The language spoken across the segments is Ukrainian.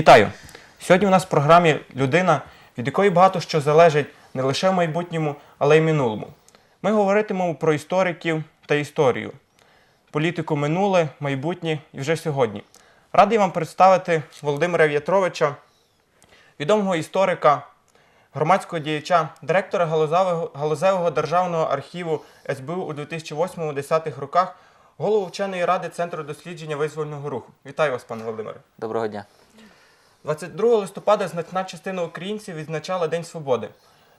Вітаю! Сьогодні у нас в програмі людина, від якої багато що залежить не лише в майбутньому, але й минулому. Ми говоритимемо про істориків та історію, політику минуле, майбутнє і вже сьогодні. Радий вам представити Володимира В'ятровича, відомого історика, громадського діяча, директора галузевого державного архіву СБУ у 2008-2010 роках, голову вченої ради Центру дослідження визвольного руху. Вітаю вас, пане Володимире. Доброго дня. 22 листопада значна частина українців відзначала День Свободи.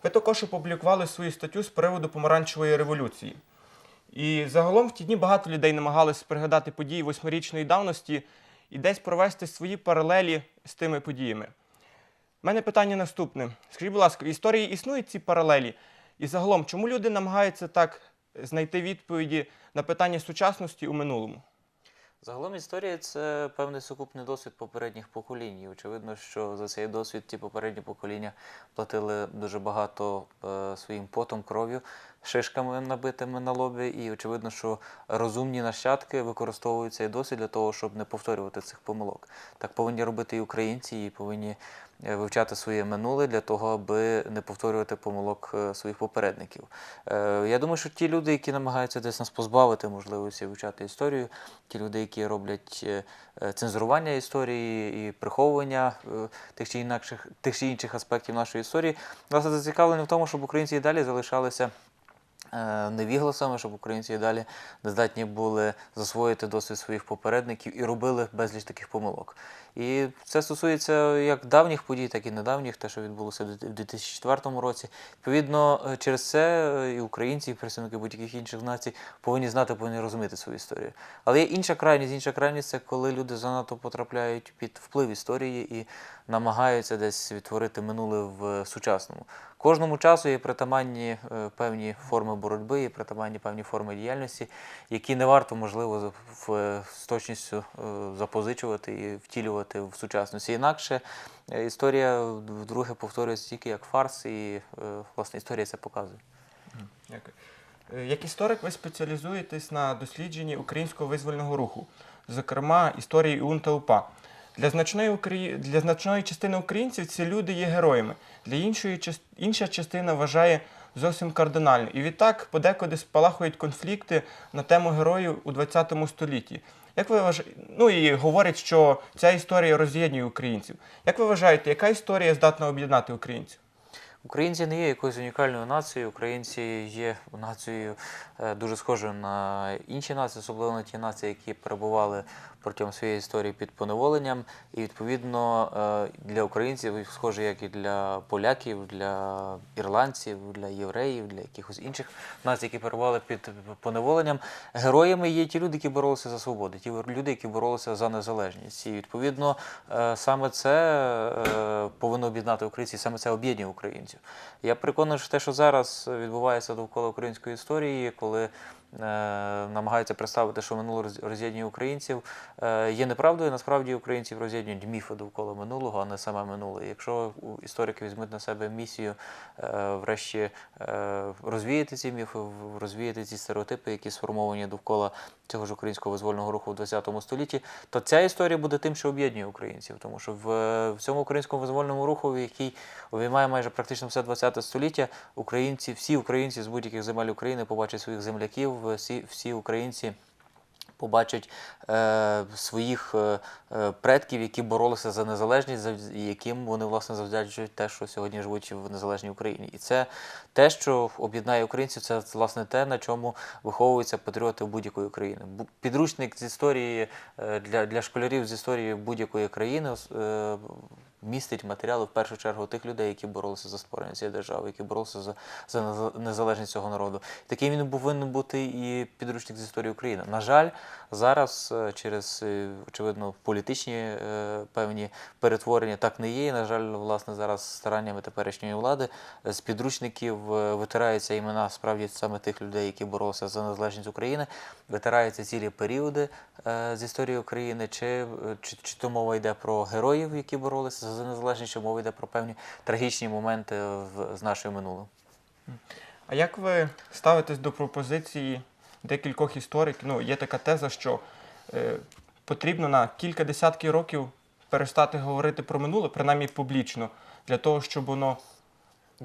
Ви також опублікували свою статтю з приводу помаранчевої революції. І загалом в ті дні багато людей намагалися пригадати події восьмирічної давності і десь провести свої паралелі з тими подіями. У мене питання наступне. Скажіть, будь ласка, в історії існують ці паралелі? І загалом, чому люди намагаються так знайти відповіді на питання сучасності у минулому? Загалом історія це певний сукупний досвід попередніх поколінь. І очевидно, що за цей досвід ті попередні покоління платили дуже багато е, своїм потом, кров'ю, шишками набитими на лобі. І очевидно, що розумні нащадки використовують цей досвід для того, щоб не повторювати цих помилок. Так повинні робити і українці, і повинні вивчати своє минуле для того, аби не повторювати помилок е, своїх попередників. Е, Я думаю, що ті люди, які намагаються десь нас позбавити можливості вивчати історію, ті люди, які роблять е, е, цензурування історії і приховування е, тих чи інакших тих чи інших аспектів нашої історії, власне зацікавлені в тому, щоб українці і далі залишалися. Е, Невігласами, щоб українці і далі здатні були засвоїти досвід своїх попередників і робили безліч таких помилок. І це стосується як давніх подій, так і недавніх, те, що відбулося в 2004 році. Відповідно, е, через це е, і українці, і представники будь-яких інших націй повинні знати, повинні розуміти свою історію. Але є інша крайність, інша крайність це коли люди занадто потрапляють під вплив історії і намагаються десь відтворити минуле в сучасному. Кожному часу є притаманні е, певні форми боротьби, є притаманні певні форми діяльності, які не варто, можливо, в, з точністю е, запозичувати і втілювати в сучасності. Інакше е, історія вдруге повторюється тільки як фарс, і е, власне історія це показує. Е, Як історик, ви спеціалізуєтесь на дослідженні українського визвольного руху, зокрема історії УН та УПА. Для значної, Украї... для значної частини українців ці люди є героями. Для іншої інша частина вважає зовсім кардинально. І відтак подекуди спалахують конфлікти на тему героїв у ХХ столітті. Як ви вважаєте? Ну і говорять, що ця історія роз'єднує українців. Як ви вважаєте, яка історія здатна об'єднати українців? Українці не є якоюсь унікальною нацією. Українці є нацією е, дуже схожою на інші нації, особливо на ті нації, які перебували протягом своєї історії під поневоленням. І відповідно е, для українців, схоже, як і для поляків, для ірландців, для євреїв, для якихось інших націй, які перебували під поневоленням. Героями є ті люди, які боролися за свободу, ті люди, які боролися за незалежність. І відповідно е, саме це е, повинно об'єднати українців, саме це об'єднує українців. Я переконаний, що те, що зараз відбувається довкола української історії, коли намагаються представити, що минуле роз- роз'єднує українців, е, є неправдою. Насправді українців роз'єднують міфи довкола минулого, а не саме минуле. Якщо історики візьмуть на себе місію, е, врешті е, розвіяти ці міфи, розвіяти ці стереотипи, які сформовані довкола цього ж українського визвольного руху в ХХ столітті, то ця історія буде тим, що об'єднує українців, тому що в цьому українському визвольному руху, який обіймає майже практично все ХХ століття, українці, всі українці з будь-яких земель України побачать своїх земляків, всі, всі українці. Побачать е, своїх е, е, предків, які боролися за незалежність, яким вони власне завдячують те, що сьогодні живуть в незалежній Україні. І це те, що об'єднає українців, це власне те, на чому виховуються патріоти будь-якої країни. Підручник з історії е, для, для школярів з історії будь-якої країни е, містить матеріали в першу чергу тих людей, які боролися за створення цієї держави, які боролися за, за незалежність цього народу. Таким він повинен бути і підручник з історії України. На жаль, зараз е, через е, очевидно політичні е, певні перетворення так не є. І, на жаль, власне, зараз стараннями теперішньої влади з підручників витираються імена справді саме тих людей, які боролися за незалежність України, витираються цілі періоди з історії України, чи, чи, чи то мова йде про героїв, які боролися за незалежність, що мова йде про певні трагічні моменти в, з нашої минулого. А як ви ставитесь до пропозиції декількох істориків? Ну, є така теза, що е, потрібно на кілька десятків років перестати говорити про минуле, принаймні публічно, для того, щоб воно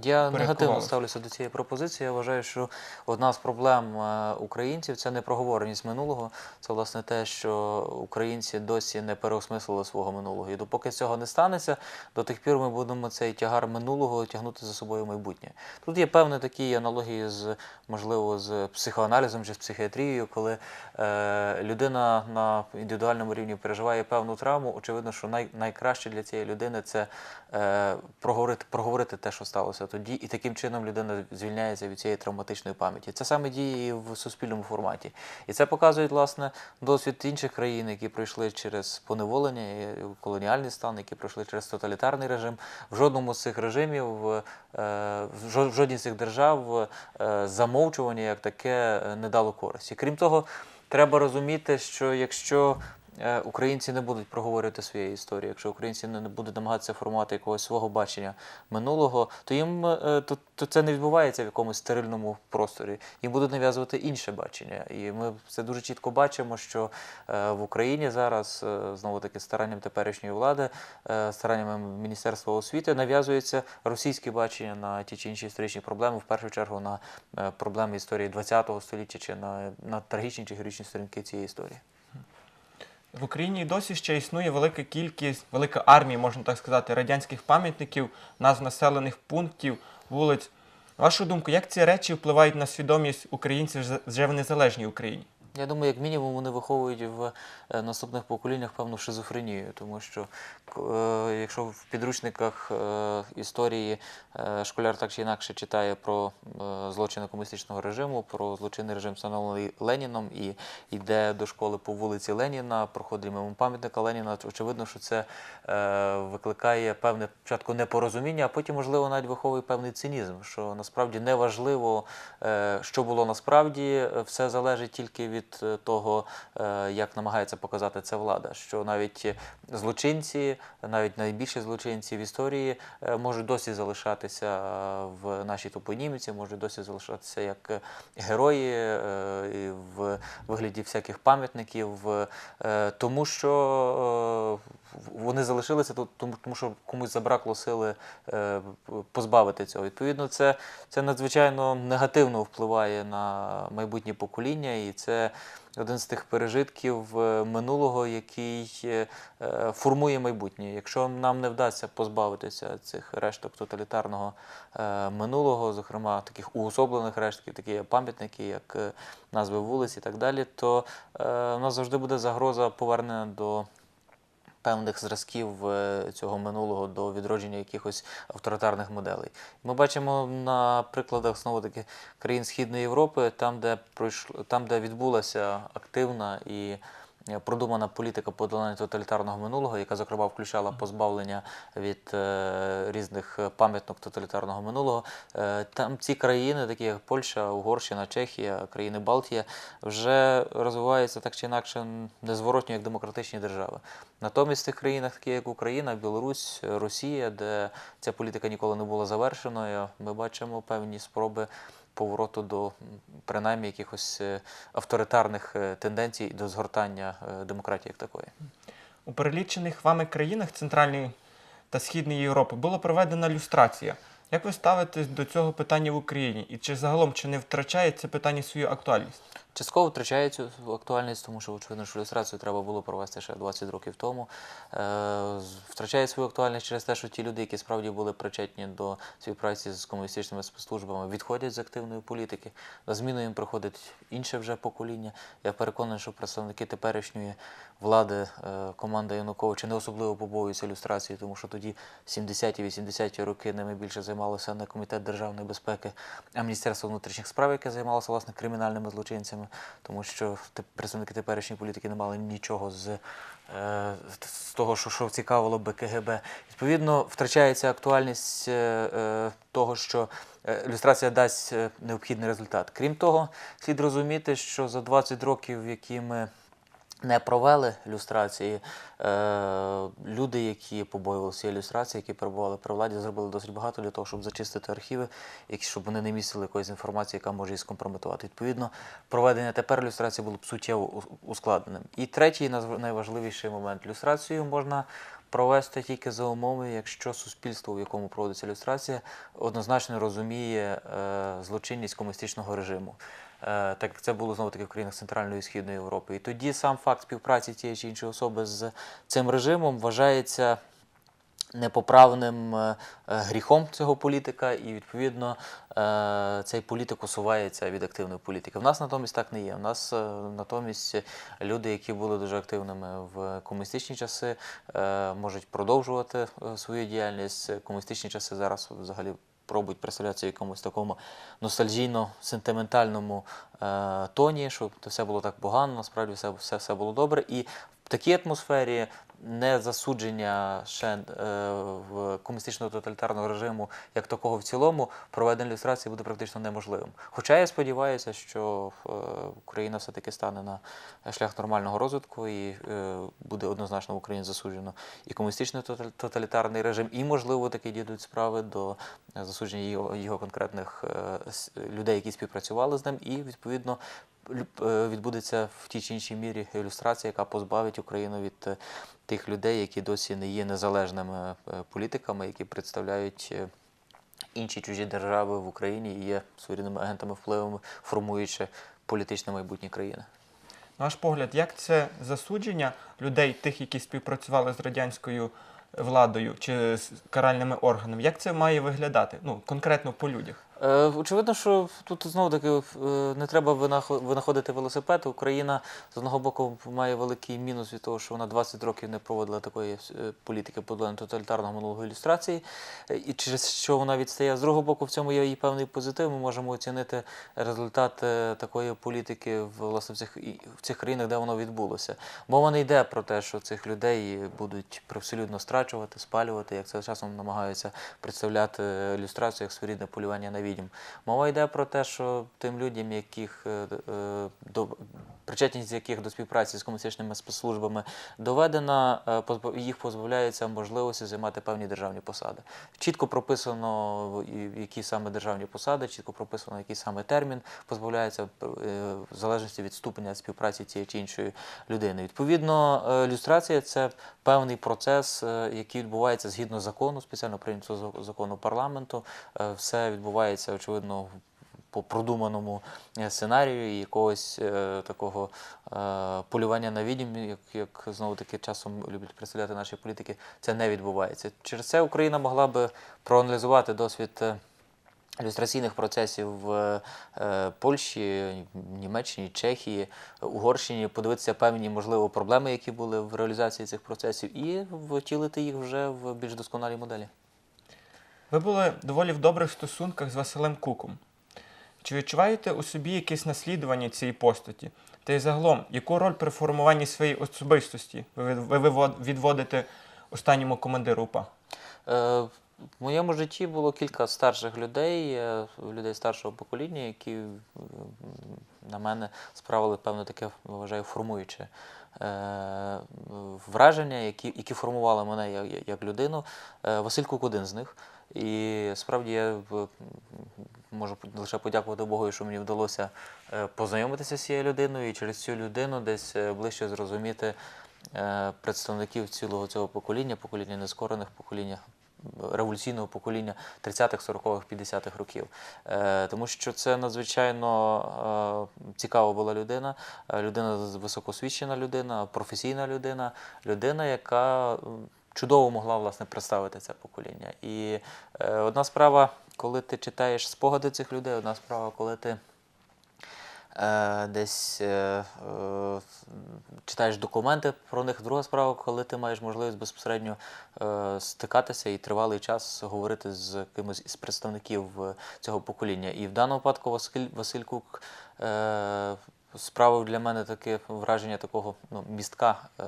Я негативно ставлюся до цієї пропозиції. Я вважаю, що одна з проблем е, українців це не проговореність минулого. Це власне те, що українці досі не переосмислили свого минулого. І допоки цього не станеться, до тих пір ми будемо цей тягар минулого тягнути за собою в майбутнє. Тут є певні такі аналогії з можливо з психоаналізом чи з психіатрією, коли е, людина на індивідуальному рівні переживає певну травму. Очевидно, що най, найкраще для цієї людини це е, проговорити, проговорити те, що сталося тоді, і таким чином людина звільняється від цієї травматичної пам'яті. Це саме діє і в суспільному форматі. І це показує власне досвід інших країн, які пройшли через поневолення, колоніальний стан, які пройшли через тоталітарний режим. В жодному з цих режимів, е, в жодній з цих держав е, замовчування як таке не дало користі. Крім того, треба розуміти, що якщо українці не будуть проговорювати своєї історії, якщо українці не будуть намагатися формувати якогось свого бачення минулого, то їм е, то, то це не відбувається в якомусь стерильному просторі. Їм будуть нав'язувати інше бачення. І ми це дуже чітко бачимо, що е, в Україні зараз е, знову таки старанням теперішньої влади, е, стараннями Міністерства освіти нав'язується російське бачення на ті чи інші історичні проблеми, в першу чергу на е, проблеми історії ХХ століття чи на, на трагічні чи героїчні сторінки цієї історії. В Україні досі ще існує велика кількість, велика армія, можна так сказати, радянських пам'ятників, назв населених пунктів, вулиць. Вашу думку, як ці речі впливають на свідомість українців вже в незалежній Україні? Я думаю, як мінімум вони виховують в е, наступних поколіннях певну шизофренію, тому що е, якщо в підручниках е, історії школяр так чи інакше читає про злочини комуністичного режиму, про злочинний режим встановлений Леніном і йде до школи по вулиці Леніна, проходить мимо пам'ятника Леніна, очевидно, що це викликає певне спочатку непорозуміння, а потім, можливо, навіть виховує певний цинізм, що насправді не важливо, е, що було насправді, все залежить тільки від е, того, е, як намагається показати це влада. Що навіть злочинці, навіть найбільші злочинці в історії е, можуть досі залишатися е, в нашій топоніміці, можуть досі залишатися як е, герої е, в вигляді всяких пам'ятників, е, тому що е, вони залишилися тут, тому, що комусь забракло сили е, позбавити цього. Відповідно, це, це надзвичайно негативно впливає на майбутнє покоління, і це один з тих пережитків е, минулого, який е, е, формує майбутнє. Якщо нам не вдасться позбавитися цих решток тоталітарного минулого, зокрема таких уособлених рештків, такі як пам'ятники, як назви вулиць і так далі, то у нас завжди буде загроза повернення до певних зразків е, цього минулого до відродження якихось авторитарних моделей. Ми бачимо на прикладах знову таки країн Східної Європи, там, де пройшло, там, де відбулася активна і продумана політика подолання тоталітарного минулого, яка зокрема включала позбавлення від е, різних е, пам'яток тоталітарного минулого. Е, там ці країни, такі як Польща, Угорщина, Чехія, країни Балтії, вже розвиваються так чи інакше незворотньо як демократичні держави. Натомість в тих країнах, такі як Україна, Білорусь, Росія, де ця політика ніколи не була завершеною, ми бачимо певні спроби повороту до принаймні якихось е, авторитарних е, тенденцій до згортання е, демократії як такої. У перелічених вами країнах Центральної та Східної Європи була проведена люстрація. Як ви ставитесь до цього питання в Україні? І чи загалом чи не втрачає це питання свою актуальність? Частково втрачає цю актуальність, тому що очевидно, що ілюстрацію треба було провести ще 20 років тому. Е, Втрачає свою актуальність через те, що ті люди, які справді були причетні до співпраці з комуністичними спецслужбами, відходять з активної політики. На зміну їм приходить інше вже покоління. Я переконаний, що представники теперішньої влади, е, команда Януковича не особливо побоюються ілюстрації, тому що тоді 70-ті, 80-ті роки ними більше займалося не комітет державної безпеки, а Міністерство внутрішніх справ, яке займалося власне кримінальними злочинцями, тому що представники теперішньої політики не мали нічого з, е, з того, що, що цікавило би КГБ. Відповідно, втрачається актуальність е, е, того, що ілюстрація дасть необхідний результат. Крім того, слід розуміти, що за 20 років, які ми не провели ілюстрації. Е, люди, які побоювалися ілюстрації, які перебували при владі, зробили досить багато для того, щоб зачистити архіви, щоб вони не містили якоїсь інформації, яка може їх скомпрометувати. Відповідно, проведення тепер ілюстрації було б суттєво ускладненим. І третій найважливіший момент ілюстрацію можна провести тільки за умови, якщо суспільство, в якому проводиться ілюстрація, однозначно розуміє е, злочинність комуністичного режиму. Е, Так як це було знову таки в країнах Центральної і Східної Європи. І тоді сам факт співпраці тієї чи іншої особи з цим режимом вважається непоправним е, гріхом цього політика, і відповідно е, цей політик усувається від активної політики. В нас натомість так не є. У нас натомість люди, які були дуже активними в комуністичні часи, можуть продовжувати свою діяльність. Комуністичні часи зараз взагалі. Пробують представлятися в якомусь такому ностальгійно-сентиментальному е, тоні, щоб все було так погано, насправді все, все, все було добре. І в такій атмосфері не засудження ще е, в комуністичного тоталітарного режиму як такого в цілому, проведення ілюстрації буде практично неможливим. Хоча я сподіваюся, що е, Україна все-таки стане на шлях нормального розвитку і е, буде однозначно в Україні засуджено і комуністичний тоталітарний режим, і, можливо, таки дійдуть справи до засудження його, конкретних людей, які співпрацювали з ним, і відповідно відбудеться в тій чи іншій мірі ілюстрація, яка позбавить Україну від е, тих людей, які досі не є незалежними е, політиками, які представляють. е, Інші чужі держави в Україні і є своєрідними агентами впливу, формуючи політичне майбутнє країни. На ваш погляд, як це засудження людей, тих, які співпрацювали з радянською владою чи з каральними органами, як це має виглядати? Ну, конкретно по людях. Е, Очевидно, що тут знову таки е, не треба винахо- винаходити велосипед. Україна з одного боку має великий мінус від того, що вона 20 років не проводила такої е, політики подолання тоталітарного минулого ілюстрації, і через що вона відстає. З другого боку, в цьому є і певний позитив. Ми можемо оцінити результат такої політики в власне в цих в цих країнах, де воно відбулося. Мова не йде про те, що цих людей будуть привселюдно страчувати, спалювати, як це часом намагаються представляти ілюстрацію як своєрідне полювання на відьм. Мова йде про те, що тим людям, яких е, е, до причетність яких до співпраці з комуністичними спецслужбами доведена, е, їх позбавляється можливості займати певні державні посади. Чітко прописано, які саме державні посади, чітко прописано, який саме термін позбавляється в залежності від ступеня співпраці цієї чи іншої людини. Відповідно, люстрація це певний процес, який відбувається згідно закону, спеціально прийнятого закону парламенту. Все відбувається, очевидно, в- по продуманому е, сценарію і якогось е, такого е, полювання на відьм, як, як знову таки часом люблять представляти наші політики, це не відбувається. Через це Україна могла би проаналізувати досвід. е, Ілюстраційних процесів в е, Польщі, Німеччині, Чехії, Угорщині, подивитися певні, можливо, проблеми, які були в реалізації цих процесів, і втілити їх вже в більш досконалій моделі. Ви були доволі в добрих стосунках з Василем Куком. Чи відчуваєте у собі якесь наслідування цієї постаті? Та й загалом, яку роль при формуванні своєї особистості ви відводите останньому командиру УПА? Е, В моєму житті було кілька старших людей, е, людей старшого покоління, які м, на мене справили певне таке, вважаю, формуюче е, враження, які, які формували мене як, як- людину. Е, Василь Кук один з них. І справді я можу лише подякувати Богу, що мені вдалося е, познайомитися з цією людиною і через цю людину десь е, ближче зрозуміти е, представників цілого цього покоління, покоління нескорених, покоління революційного покоління 30-х, 40-х, 50-х років. Е, Тому що це надзвичайно е, цікава була людина, е, людина високоосвічена людина, професійна людина, людина, яка чудово могла власне представити це покоління. І одна справа, коли ти читаєш спогади цих людей, одна справа, коли ти десь е, е, читаєш документи про них. Друга справа, коли ти маєш можливість безпосередньо е, стикатися і тривалий час говорити з кимось із представників е, цього покоління. І в даному випадку Василь, Василь Кук е, справив для мене таке враження такого ну, містка е,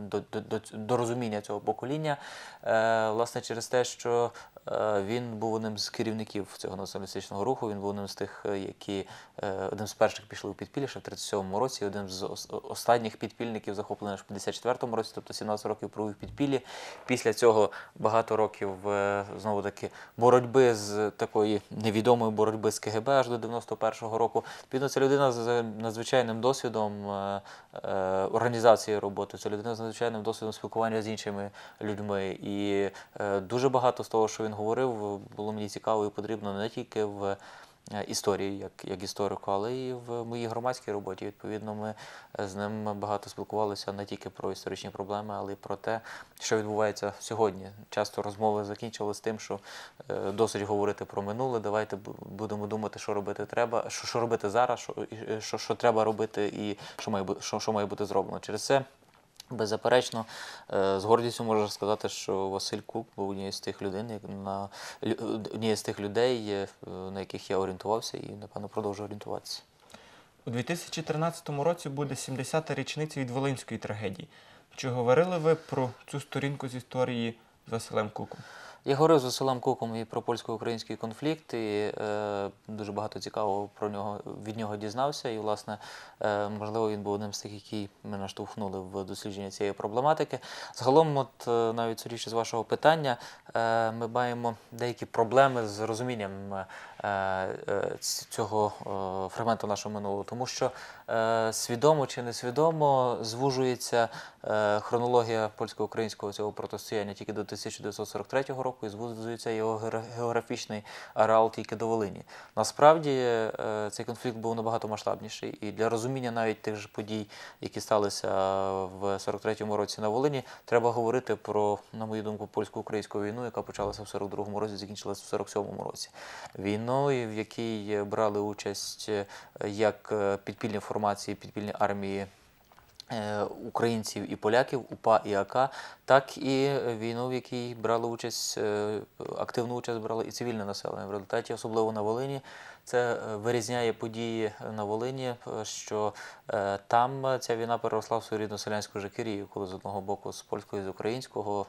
до, до, до, до розуміння цього покоління. Е, власне, через те, що е, Е, Він був одним з керівників цього націоналістичного руху. Він був одним з тих, е, які е, одним з перших пішли у підпілля ще в 37-му році, і одним з останніх підпільників захоплений в 54-му році, тобто 17 років провів підпіллі. Після цього багато років е, знову таки боротьби з такої невідомої боротьби з КГБ аж до 91-го року. Відповідно, це людина з надзвичайним досвідом е, е, організації роботи. Це людина з надзвичайним досвідом спілкування з іншими людьми. І е, дуже багато з того, що він говорив, було мені цікаво і потрібно не тільки в е, історії, як, як історику, але і в моїй громадській роботі. Відповідно, ми е, з ним багато спілкувалися не тільки про історичні проблеми, але й про те, що відбувається сьогодні. Часто розмови закінчувалися тим, що е, досить говорити про минуле. Давайте будемо думати, що робити треба, що, що робити зараз, що, що, що треба робити, і що має що, що має бути зроблено. Через це. Беззаперечно, е, з гордістю можу сказати, що Василь Кук був однією з тих людей, на однією з тих людей, е, на яких я орієнтувався і напевно продовжую орієнтуватися. У 2013 році буде 70-та річниця від Волинської трагедії. Чи говорили ви про цю сторінку з історії з Василем Куком? Я говорив з Василем Куком і про польсько-український конфлікт, і е, дуже багато цікавого про нього від нього дізнався. І, власне, е, можливо, він був одним з тих, які мене штовхнули в дослідження цієї проблематики. Загалом, от е, навіть судячи з вашого питання, е, ми маємо деякі проблеми з розумінням е, е, цього е, фрагменту нашого минулого, тому що е, свідомо чи несвідомо звужується хронологія польсько-українського цього протистояння тільки до 1943 року і звужується його географічний ареал тільки до Волині. Насправді е, цей конфлікт був набагато масштабніший, і для розуміння навіть тих же подій, які сталися в 43-му році на Волині, треба говорити про, на мою думку, польсько-українську війну, яка почалася в 42-му році, закінчилася в 47-му році. Війною, в якій брали участь е, як е, підпільні формації, підпільні армії е, українців і поляків, УПА і АК, так і війну, в якій брали участь, е, активну участь брало і цивільне населення. В результаті, особливо на Волині, це е, вирізняє події на Волині, е, що е, там ця війна переросла в свою рідну селянську жакерію, коли з одного боку з польського і з українського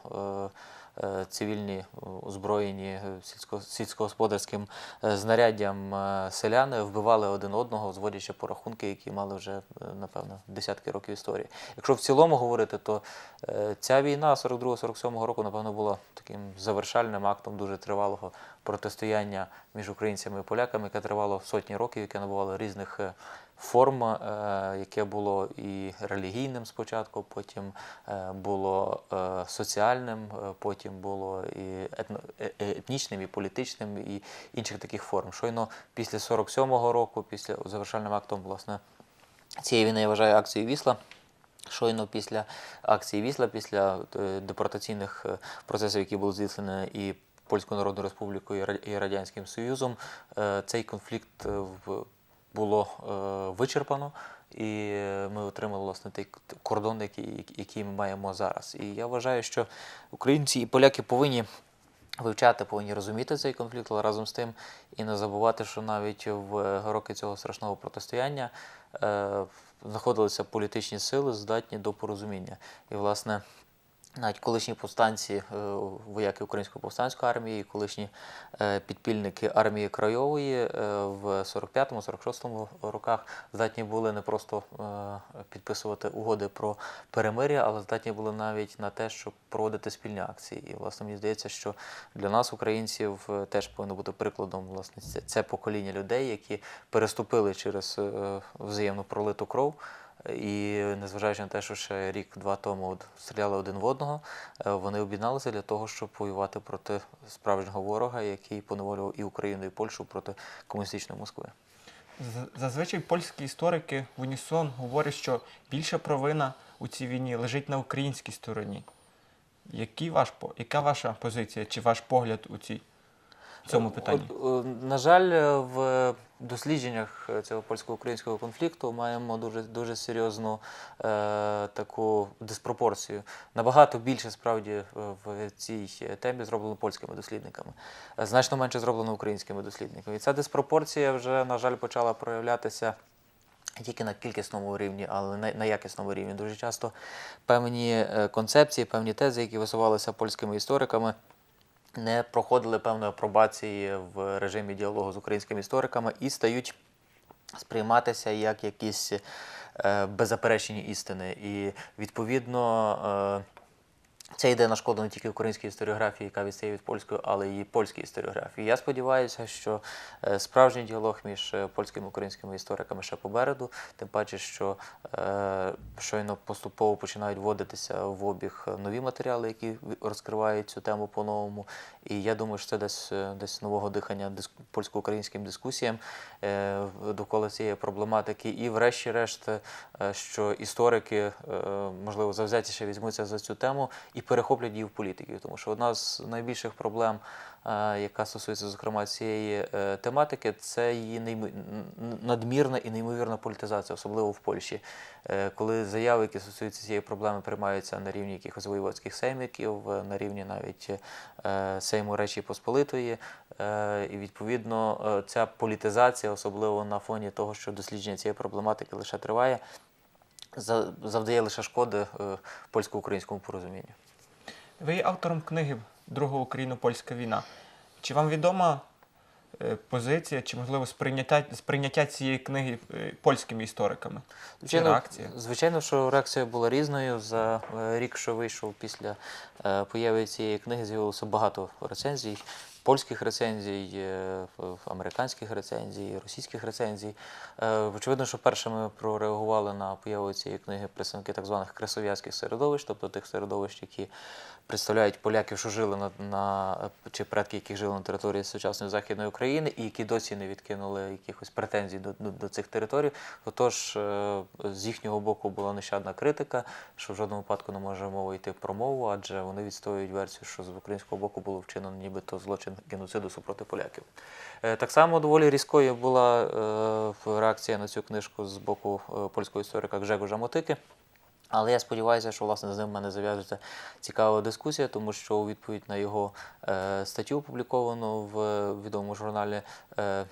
е, е, цивільні е, озброєні е, сільсько- сільськогосподарським е, знаряддям е, селяни вбивали один одного, зводячи порахунки, які мали вже, е, напевно, десятки років історії. Якщо в цілому говорити, то е, ця війна 42-47 року, напевно, була таким завершальним актом дуже тривалого протистояння між українцями і поляками, яке тривало сотні років, яке набувало різних е, форм, е, яке було і релігійним спочатку, потім е, було соціальним, потім було і етнічним, і політичним, і інших таких форм. Щойно після 47-го року, після завершальним актом, власне, цієї війни я вважаю акцією Вісла. Щойно після акції Вісла, після депортаційних процесів, які були здійснені і Польською Народною Республікою і Ра- Радянським Союзом, е, цей конфлікт е, було е, вичерпано, і ми отримали власне той кордон, який, ми маємо зараз. І я вважаю, що українці і поляки повинні вивчати, повинні розуміти цей конфлікт, але разом з тим і не забувати, що навіть в роки цього страшного протистояння знаходилися політичні сили, здатні до порозуміння. І, власне, навіть колишні повстанці, е, вояки Української повстанської армії, колишні е, підпільники армії Крайової е, в 45-46 роках здатні були не просто підписувати угоди про перемир'я, але здатні були навіть на те, щоб проводити спільні акції. І власне мені здається, що для нас, українців, теж повинно бути прикладом власне це- покоління людей, які переступили через взаємну пролиту кров. І незважаючи на те, що ще рік-два тому стріляли один в одного, е, вони об'єдналися для того, щоб воювати проти справжнього ворога, який поневолював і Україну, і Польщу проти комуністичної Москви. Зазвичай польські історики в унісон говорять, що більша провина у цій війні лежить на українській стороні. Який ваш, яка ваша позиція чи ваш погляд у цій, в цьому питанні? Е, на жаль, е, в дослідженнях е, цього польсько-українського конфлікту маємо дуже, дуже серйозну е, таку диспропорцію. Набагато більше справді в цій темі зроблено польськими дослідниками, значно менше зроблено українськими дослідниками. І ця диспропорція вже, на жаль, почала проявлятися. не Тільки на кількісному рівні, але на, на якісному рівні. Дуже часто певні концепції, певні тези, які висувалися польськими істориками, не проходили певної апробації в режимі діалогу з українськими істориками і стають сприйматися як якісь е, беззаперечні істини. І відповідно. Це йде на шкоду не тільки українській історіографії, яка відстає від польської, але й польській історіографії. Я сподіваюся, що е, справжній діалог між е, польськими і українськими істориками ще попереду, тим паче, що е, щойно поступово починають вводитися в обіг нові матеріали, які розкривають цю тему по-новому. І я думаю, що це десь, десь нового дихання диск- польсько-українським дискусіям довкола цієї проблематики. І, врешті-решт, що історики, можливо, завзятіше візьмуться за цю тему і перехоплять її в політиків. Тому що одна з найбільших проблем, е, яка стосується, зокрема, цієї е, тематики, це її надмірна і неймовірна політизація, особливо в Польщі. Е, Коли заяви, які стосуються цієї проблеми, приймаються на рівні якихось воєводських сеймиків, е, на рівні навіть Сейму Речі Посполитої. І відповідно ця політизація, особливо на фоні того, що дослідження цієї проблематики лише триває, завдає лише шкоди польсько-українському порозумінню. Ви є автором книги Друга Україно-Польська війна. Чи вам відома е, позиція, чи можливо сприйняття, сприйняття цієї книги е, польськими істориками? Чи Звичайно, реакція? звичайно, що реакція була різною. За е, рік, що вийшов після появи цієї книги, з'явилося багато рецензій. Польських рецензій, американських рецензій, російських рецензій. Очевидно, що першими прореагували на появу цієї книги представники так званих кресов'язьких середовищ, тобто тих середовищ, які представляють поляків, що жили на, на чи предки, яких жили на території сучасної західної України, і які досі не відкинули якихось претензій до, до, до цих територій. Отож, е, з їхнього боку була нещадна критика, що в жодному випадку не може мова йти про мову, адже вони відстоюють версію, що з українського боку було вчинено нібито злочин геноциду супроти поляків. Е, Так само доволі різкою була е, реакція на цю книжку з боку польського історика Гжегожа Мотики. Але я сподіваюся, що власне з ним мене зав'яжеться цікава дискусія, тому що у відповідь на його е, статтю, опубліковану в е, відомому журналі е,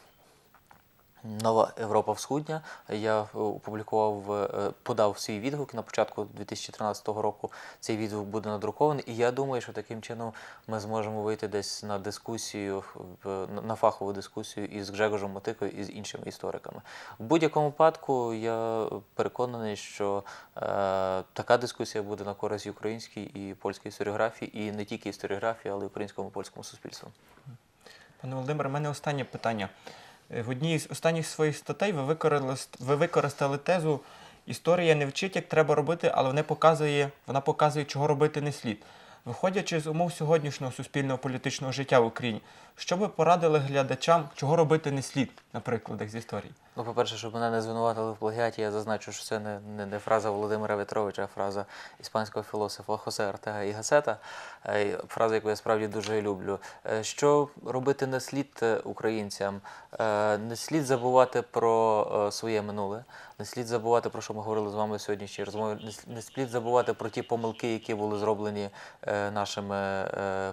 Нова Європа Всхудня. Я е, опублікував, е, подав свій відгук на початку 2013 року. Цей відгук буде надрукований, і я думаю, що таким чином ми зможемо вийти десь на дискусію, в- на- фахову дискусію із Гжегожем Мотикою і з іншими істориками. В будь-якому випадку я переконаний, що е, така дискусія буде на користь і українській і польській історіографії, і не тільки історіографії, але й українському і польському суспільству. Пане Володимире, у мене останнє питання. Е, В одній з останніх своїх статей ви використали, ви використали тезу Історія не вчить, як треба робити, але вона показує, вона показує, чого робити не слід. Виходячи з умов сьогоднішнього суспільного політичного життя в Україні, що ви порадили глядачам, чого робити не слід на прикладах з історії? Ну, по-перше, щоб мене не звинуватили в плагіаті, я зазначу, що це не, не, не фраза Володимира Вітровича, а фраза іспанського філософа Хосе Артега і Гасета, е, фраза, яку я справді дуже люблю. Е, Що робити не слід е, українцям? Не слід забувати про своє минуле, не слід забувати, про що ми говорили з вами сьогодні ще розмови, не слід забувати про ті помилки, які були зроблені нашими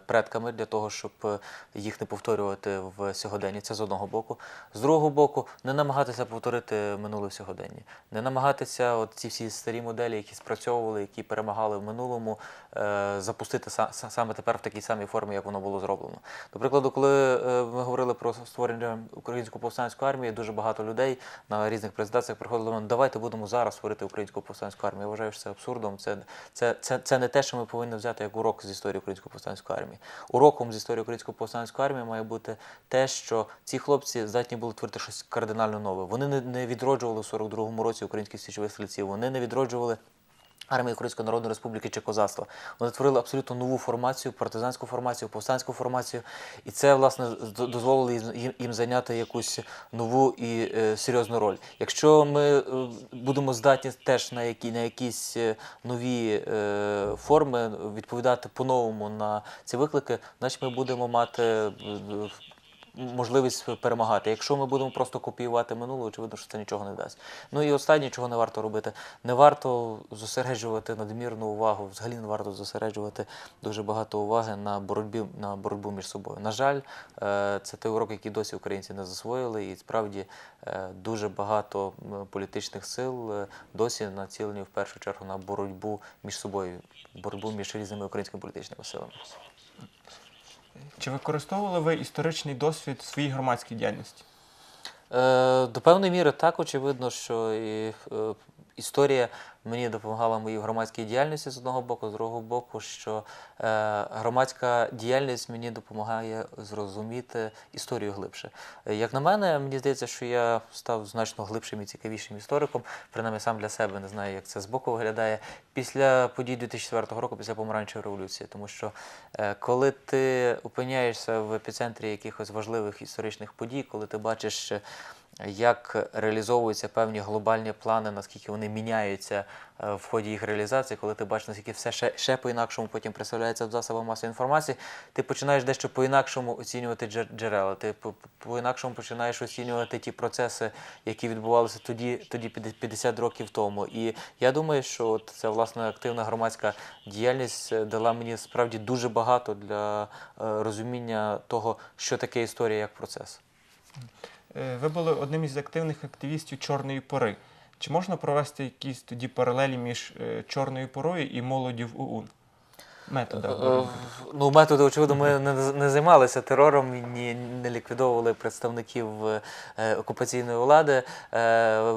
предками для того, щоб їх не повторювати в сьогоденні. Це з одного боку. З другого боку, не намагатися повторити минуле в сьогоденні, не намагатися от ці всі старі моделі, які спрацьовували, які перемагали в минулому, е, запустити са- са- саме тепер в такій самій формі, як воно було зроблено. До прикладу, коли е, ми говорили про створення української повстанської армії, дуже багато людей на різних презентаціях приходили мене, давайте будемо зараз створити українську повстанську армію. Я вважаю, що це абсурдом. Це, це, це, це не те, що ми повинні взяти як урок з історії української повстанської армії. Уроком з історії української повстанської армії має бути те, що ці хлопці здатні були творити щось кардинально нове. Вони не, відроджували в 42-му році українських січових стрільців. Вони не відроджували. Армії Української Народної Республіки чи козацтва. Вони творили абсолютно нову формацію, партизанську формацію, повстанську формацію, і це власне дозволило їм- зайняти якусь нову і е, серйозну роль. Якщо ми е, будемо здатні теж на які на якісь е, нові форми відповідати по-новому на ці виклики, значить ми будемо мати. Можливість перемагати. Якщо ми будемо просто копіювати минуле, очевидно, що це нічого не дасть. Ну і останнє, чого не варто робити, не варто зосереджувати надмірну увагу, взагалі не варто зосереджувати дуже багато уваги на боротьбі на боротьбу між собою. На жаль, е, це той урок, який досі українці не засвоїли, і справді е, дуже багато політичних сил е, досі націлені в першу чергу на боротьбу між собою, боротьбу між різними українськими політичними силами. Чи використовували ви історичний досвід в своїй громадській діяльності? Е, До певної міри так, очевидно, що е, історія мені допомагала моїй громадській діяльності з одного боку, з другого боку, що е, громадська діяльність мені допомагає зрозуміти історію глибше. Як на мене, мені здається, що я став значно глибшим і цікавішим істориком, принаймні сам для себе не знаю, як це збоку виглядає. Після подій 2004 року, після помаранчевої революції, тому що е, коли ти опиняєшся в епіцентрі якихось важливих історичних подій, коли ти бачиш, як реалізовуються певні глобальні плани, наскільки вони міняються е, в ході їх реалізації, коли ти бачиш, наскільки все ще, ще по-інакшому потім представляється в засобах масової інформації, ти починаєш дещо по-інакшому оцінювати джерела. Ти по- по-інакшому починаєш оцінювати ті процеси, які відбувалися тоді, тоді 50 років тому. І я думаю, що от ця власне активна громадська діяльність е, дала мені справді дуже багато для е, розуміння того, що таке історія як процес. Е, Ви були одним із активних активістів Чорної пори. Чи можна провести якісь тоді паралелі між е, Чорною порою і молоддю в ОУН? Методи. Е, Ну, методи, очевидно, ми не, не займалися терором, ні, не ліквідовували представників е, окупаційної влади. Е,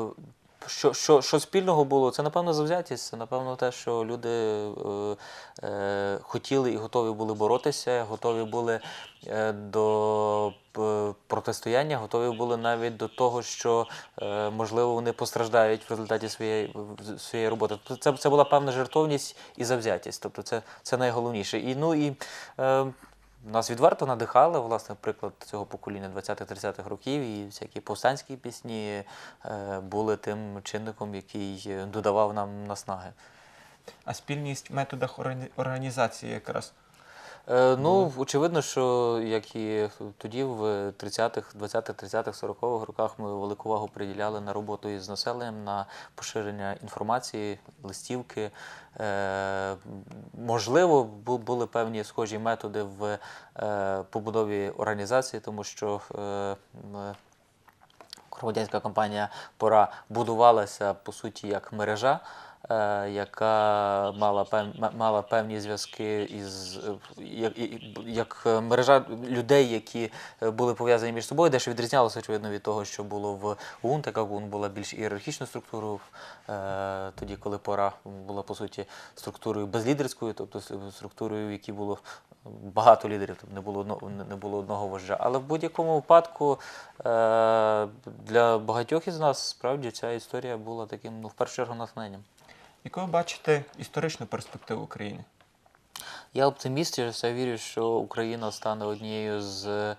що, що, що спільного було? Це, напевно, завзятість, це, напевно, те, що люди е, е, хотіли і готові були боротися, готові були е, до п- протистояння, готові були навіть до того, що, е, можливо, вони постраждають в результаті своєї, своєї роботи. Тобто Це, це була певна жертовність і завзятість. Тобто це, це найголовніше. І, ну, і, е, нас відверто надихали, власне, приклад цього покоління 20-30-х років, і всякі повстанські пісні е, були тим чинником, який е, додавав нам наснаги. А спільність в методах органі- організації якраз. Е, ну, очевидно, що як і тоді, в 30-х, 20-х, 30-х, 40-х роках ми велику увагу приділяли на роботу із населенням, на поширення інформації, листівки. Е, можливо, були певні схожі методи в е, побудові організації, тому що громадянська компанія Пора будувалася по суті як мережа, яка мала мала певні зв'язки із е, як, як е, мережа людей, які е, були пов'язані між собою, дещо відрізнялося очевидно від того, що було в ОУН, така ОУН була більш ієрархічною структурою, е, тоді, коли пора була по суті структурою безлідерською, тобто структурою, в якій було багато лідерів, тобто не було одного, не було одного вождя. Але в будь-якому випадку е, для багатьох із нас справді ця історія була таким, ну, в першу чергу, натхненням. Ви бачите історичну перспективу України? Я оптиміст, я вірю, що Україна стане однією з е,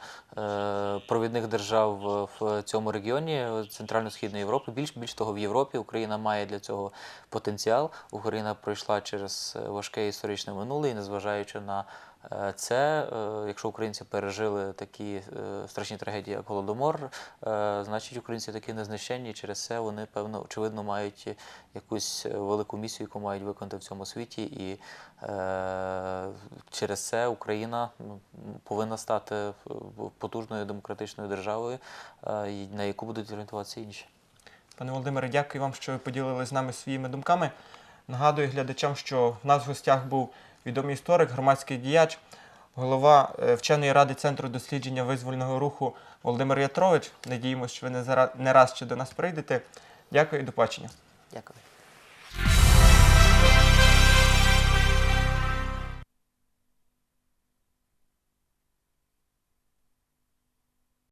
провідних держав в- цьому регіоні Центрально-Східної Європи. Більш більш того, в Європі Україна має для цього потенціал. Україна пройшла через е, важке історичне минуле, і незважаючи на це, е, якщо українці пережили такі е, страшні трагедії, як Голодомор, е, значить українці такі незнищенні. Через це вони, певно, очевидно, мають якусь е, велику місію, яку мають виконати в цьому світі. І е, через це Україна ну, повинна стати е, потужною демократичною державою, е, на яку будуть орієнтуватися інші. Пане Володимире, дякую вам, що ви поділилися з нами своїми думками. Нагадую глядачам, що в нас в гостях був відомий історик, громадський діяч, голова е, вченої ради Центру дослідження визвольного руху Володимир Ятрович. Надіємося, що ви не раз ще до нас прийдете. Дякую і до побачення. Дякую.